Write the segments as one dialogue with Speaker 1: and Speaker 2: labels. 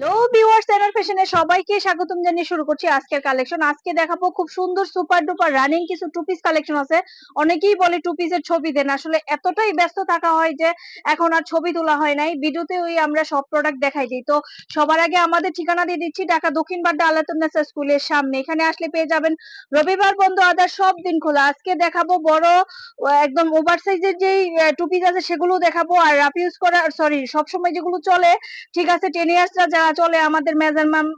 Speaker 1: Hello viewers channel ফ্যাশনে সবাইকে স্বাগতম জানিয়ে শুরু করছি আজকের কালেকশন আজকে দেখাবো খুব সুন্দর সুপার ডুপার রানিং কিছু টু পিস কালেকশন আছে। অনেকেই বলে টু পিসের ছবি দেন। আসলে এতটাই ব্যস্ত থাকা হয় যে এখন আর ছবি তোলা হয় নাই। ভিডিওতে ওই আমরা সব প্রোডাক্ট দেখাই দিই। তো সবার আগে আমাদের ঠিকানা দিয়ে দিচ্ছি, ঢাকা দক্ষিণ বাড্ডা আলাতুন্নেসা স্কুলের সামনে। এখানে আসলে পেয়ে যাবেন রবিবার বন্ধ আদার সব দিন খোলা। আজকে দেখাবো বড়, একদম ওভার সাইজের যেই টু পিস আছে সেগুলো দেখাবো। আর রাফ ইউজ করা সরি সবসময় যেগুলো চলে, ঠিক আছে টেন ইয়ার্সরা যারা চলে আমাদের মেজারমেন্ট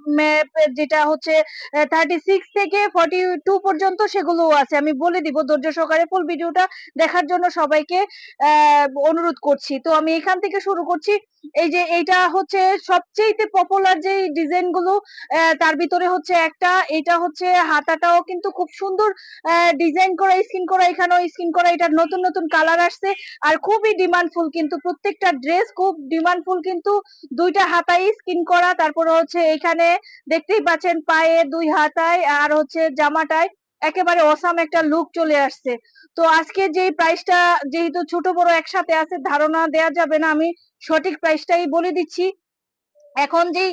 Speaker 1: যেটা হচ্ছে থার্টি সিক্স থেকে ফর্টি টু পর্যন্ত সেগুলো আছে। আমি বলে দিব ধৈর্য সহকারে ফুল ভিডিওটা দেখার জন্য সবাইকে অনুরোধ করছি। তো আমি এখান থেকে শুরু করছি। এই যে এইটা হচ্ছে সবচেয়ে পপুলার যে ডিজাইনগুলো তার ভিতরে হচ্ছে একটা, এটা হচ্ছে হাতাটাও কিন্তু খুব সুন্দর ডিজাইন করা স্কিন করা, এখানেও স্কিন করা এটা নতুন নতুন কালার আসছে। আর খুবই ডিমান্ডফুল কিন্তু প্রত্যেকটা ড্রেস খুব ডিমান্ডফুল কিন্তু দুইটা হাতাই স্কিন করা। তারপরে হচ্ছে এখানে দেখতেই পাচ্ছেন পায়ে দুই হাতায় আর হচ্ছে জামাটায় একেবারে অসাম একটা লুক চলে আসছে। তো আজকে যে প্রাইসটা যেহেতু ছোট বড় একসাথে আছে, ধারণা দেয়া যাবে না, আমি সঠিক প্রাইসটাই বলে দিচ্ছি। এখন যেই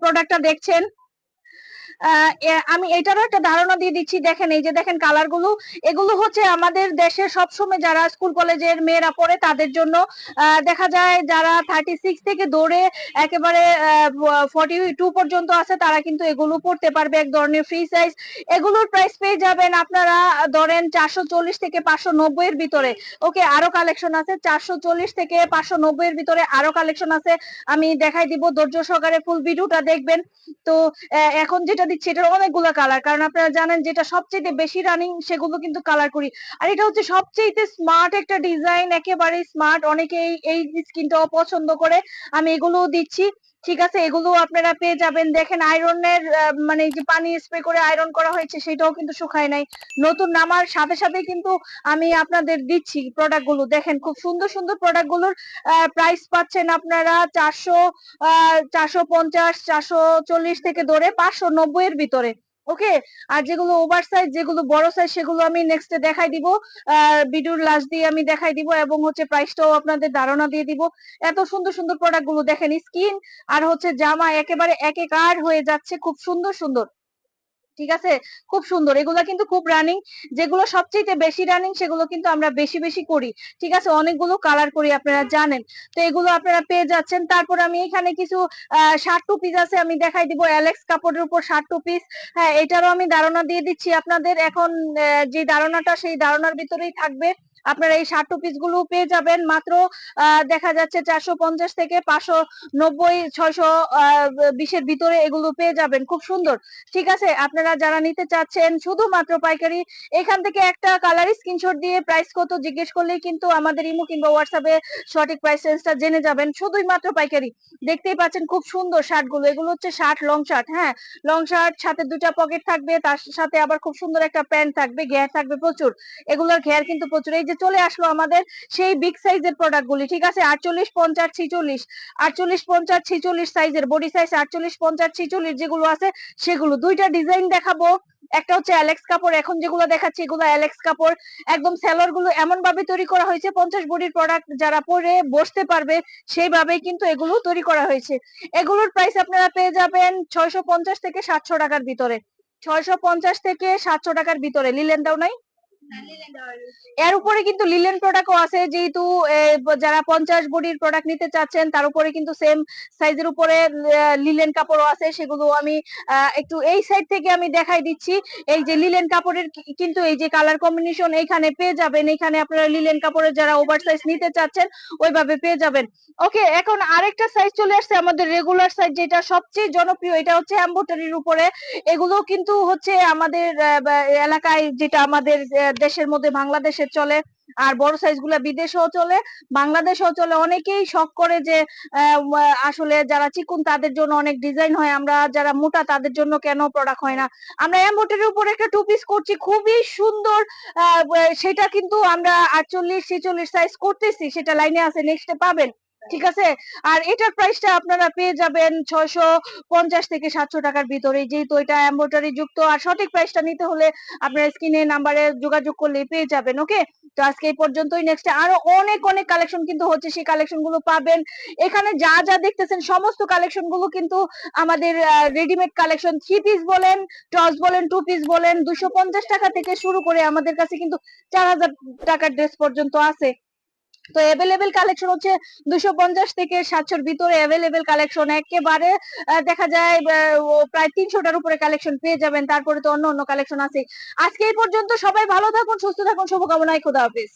Speaker 1: প্রোডাক্টটা দেখছেন আমি এটারও একটা ধারণা দিয়ে দিচ্ছি, দেখেন, এই যে দেখেন কালারগুলো, এগুলো হচ্ছে আমাদের দেশের সবসময় যারা স্কুল কলেজের মেয়েরা পড়ে, তাদের জন্য দেখা যায় যারা থার্টি সিক্স থেকে দৌড়ে একেবারে ফর্টি টু পর্যন্ত আছে, তারা কিন্তু এগুলো পড়তে পারবে, এক ধরনের ফ্রি সাইজ এগুলোর প্রাইস পেয়ে যাবেন আপনারা, ধরেন, চারশো চল্লিশ থেকে পাঁচশো নব্বই এর ভিতরে। ওকে, আরও কালেকশন আছে, চারশো চল্লিশ থেকে পাঁচশো নব্বই এর ভিতরে আরও কালেকশন আছে। আমি দেখাই দিব, ধৈর্য সহকারে ফুল ভিডিওটা দেখবেন। তো এখন যেটা দিচ্ছি, এটার অনেকগুলো কালার কারণ আপনারা জানেন যেটা সবচেয়ে বেশি রানিং সেগুলো কিন্তু কালার করি। আর এটা হচ্ছে সবচেয়ে স্মার্ট একটা ডিজাইন একেবারে স্মার্ট অনেকেই এই স্কিনটা অপছন্দ পছন্দ করে। আমি এগুলোও দিচ্ছি। ঠিক আছে, এগুলো আপনারা পেয়ে যাবেন। দেখেন আয়রনের মানে যে পানি স্প্রে করে আয়রন করা হয়েছে, সেটাও কিন্তু শুকায় নাই। নতুন নামার সাথে সাথে কিন্তু আমি আপনাদের দিচ্ছি প্রোডাক্টগুলো দেখেন খুব সুন্দর সুন্দর প্রোডাক্টগুলোর প্রাইস পাচ্ছেন আপনারা চারশো, আহ, চারশো পঞ্চাশ, চারশো চল্লিশ থেকে ধরে পাঁচশো নব্বই এর ভিতরে। ওকে? আর যেগুলো ওভার সাইজ যেগুলো বড় সাইজ সেগুলো আমি নেক্সটে দেখাই দিব। ভিডিওর লাস্ট দিয়ে আমি দেখাই দিব এবং হচ্ছে প্রাইসটাও আপনাদের ধারণা দিয়ে দিব। এত সুন্দর সুন্দর প্রোডাক্টগুলো দেখেন স্কিন আর হচ্ছে জামা একেবারে একেকার হয়ে যাচ্ছে, খুব সুন্দর সুন্দর। ঠিক আছে? খুব সুন্দর। এগুলো কিন্তু খুব রানিং যেগুলো সবচেয়ে বেশি রানিং সেগুলো কিন্তু আমরা বেশি বেশি করি। ঠিক আছে? অনেকগুলো কালার করি, আপনারা জানেন। তো এগুলো আপনারা পেয়ে যাচ্ছেন। তারপর আমি এখানে কিছু ষাট টু পিস আছে। আমি দেখাই দিব অ্যালেক্স কাপড়ের উপর ষাট টু পিস হ্যাঁ এটারও আমি ধারণা দিয়ে দিচ্ছি আপনাদের। এখন যে ধারণাটা, সেই ধারণার ভিতরেই থাকবে। আপনারা এই শার্ট টু পিসগুলো পেয়ে যাবেন। মাত্র দেখা যাচ্ছে চারশো পঞ্চাশ থেকে পাঁচশো নব্বই, ছয়শো বিশের ভিতরে এগুলো পেয়ে যাবেন। খুব সুন্দর। ঠিক আছে, আপনারা যারা নিতে চাচ্ছেন, শুধুমাত্র পাইকারি, এখান থেকে একটা কালার স্ক্রিনশট দিয়ে প্রাইস কত জিজ্ঞেস করলেই কিন্তু আমাদের ইমো কিংবা হোয়াটসঅ্যাপে সঠিক প্রাইস রেঞ্জটা জেনে যাবেন। শুধুই মাত্র পাইকারি। দেখতেই পাচ্ছেন খুব সুন্দর শার্টগুলো। এগুলো হচ্ছে শার্ট লং শার্ট হ্যাঁ? লং শার্ট সাথে দুটা পকেট থাকবে, তার সাথে আবার খুব সুন্দর একটা প্যান্ট থাকবে, ঘের থাকবে প্রচুর। এগুলোর ঘের কিন্তু প্রচুর। এই যে চলে আসলো আমাদের সেই বিগ সাইজের প্রোডাক্ট গুলি, ঠিক আছে? আটচল্লিশ, পঞ্চাশ, ছিচল্লিশ। আটচল্লিশ, পঞ্চাশ, ছিচল্লিশ সাইজের বডি সাইজ আটচল্লিশ, পঞ্চাশ, ছিচল্লিশ যেগুলো আছে, সেগুলো। দুইটা ডিজাইন দেখাবো। একটা হচ্ছে অ্যালেক্স কাপড় এখন যেগুলো দেখাচ্ছি, এগুলো অ্যালেক্স কাপড় একদম সেলরগুলো এমন ভাবে তৈরি করা হয়েছে, পঞ্চাশ বডির প্রোডাক্ট যারা পরে বসতে পারবে, সেইভাবেই কিন্তু এগুলো তৈরি করা হয়েছে। এগুলোর প্রাইস আপনারা পেয়ে যাবেন ছয়শো পঞ্চাশ থেকে সাতশো টাকার ভিতরে। ছয়শো পঞ্চাশ থেকে সাতশো টাকার ভিতরে। লিলেন দাও নাই? এর উপরে কিন্তু লিলেন প্রোডাক্টও আছে, যেহেতু যারা পঞ্চাশ বডির প্রোডাক্ট নিতে চাচ্ছেন, তার উপরে কিন্তু সেম সাইজের উপরে লিলেন কাপড়ও আছে, সেগুলো আমি একটু এই সাইড থেকে আমি দেখাই দিচ্ছি। এই যে লিলেন কাপড়ের কিন্তু এই যে কালার কম্বিনেশন এইখানে পেয়ে যাবেন, এখানে আপনারা লিলেন কাপড়ের যারা ওভার সাইজ নিতে চাচ্ছেন, ওইভাবে পেয়ে যাবেন। ওকে, এখন আরেকটা সাইজ চলে আসছে, আমাদের রেগুলার সাইজ যেটা সবচেয়ে জনপ্রিয়, এটা হচ্ছে এম্বোটারির উপরে। এগুলো কিন্তু হচ্ছে আমাদের এলাকায় যেটা আমাদের দেশের মধ্যে বাংলাদেশে চলে, আর বড় সাইজগুলা বিদেশেও চলে, বাংলাদেশেও চলে। অনেকেই শখ করে যে আসলে যারা চিকুন তাদের জন্য অনেক ডিজাইন হয়, আমরা যারা মোটা তাদের জন্য কেন প্রোডাক্ট হয় না? আমরা এম্বোটারির উপর একটা টু পিস করছি, খুবই সুন্দর সেটা কিন্তু আমরা আটচল্লিশ ছেচল্লিশ সাইজ করতেছি, সেটা লাইনে আছে নেক্সটে পাবেন। ঠিক আছে? আর এটার প্রাইসটা আপনারা পেয়ে যাবেন ছয়শো পঞ্চাশ থেকে সাতশো টাকার ভিতরে। যেহেতু এটা এম্বোটারি যুক্ত, আর সঠিক প্রাইসটা নিতে হলে আপনার স্ক্রিনে নাম্বারে যোগাযোগ করলে পেয়ে যাবেন ওকে তো আজকে এই পর্যন্তই। নেক্সট আরও অনেক অনেক কালেকশন কিন্তু হচ্ছে, সেই কালেকশনগুলো পাবেন। এখানে যা যা দেখতেছেন, সমস্ত কালেকশনগুলো কিন্তু আমাদের রেডিমেড কালেকশন থ্রি পিস বলেন টস বলেন টু পিস বলেন, দুশো পঞ্চাশ টাকা থেকে শুরু করে আমাদের কাছে কিন্তু চার হাজার টাকার ড্রেস পর্যন্ত আছে। তো অ্যাভেলেবেল কালেকশন হচ্ছে দুশো পঞ্চাশ থেকে সাতশোর ভিতরে অ্যাভেলেবেল কালেকশন একেবারে দেখা যায় প্রায় তিনশোটার উপরে কালেকশন পেয়ে যাবেন। তারপরে তো অন্য অন্য কালেকশন আছে আজকে এই পর্যন্ত সবাই ভালো থাকুন, সুস্থ থাকুন, শুভকামনায় খোদা হাফিজ।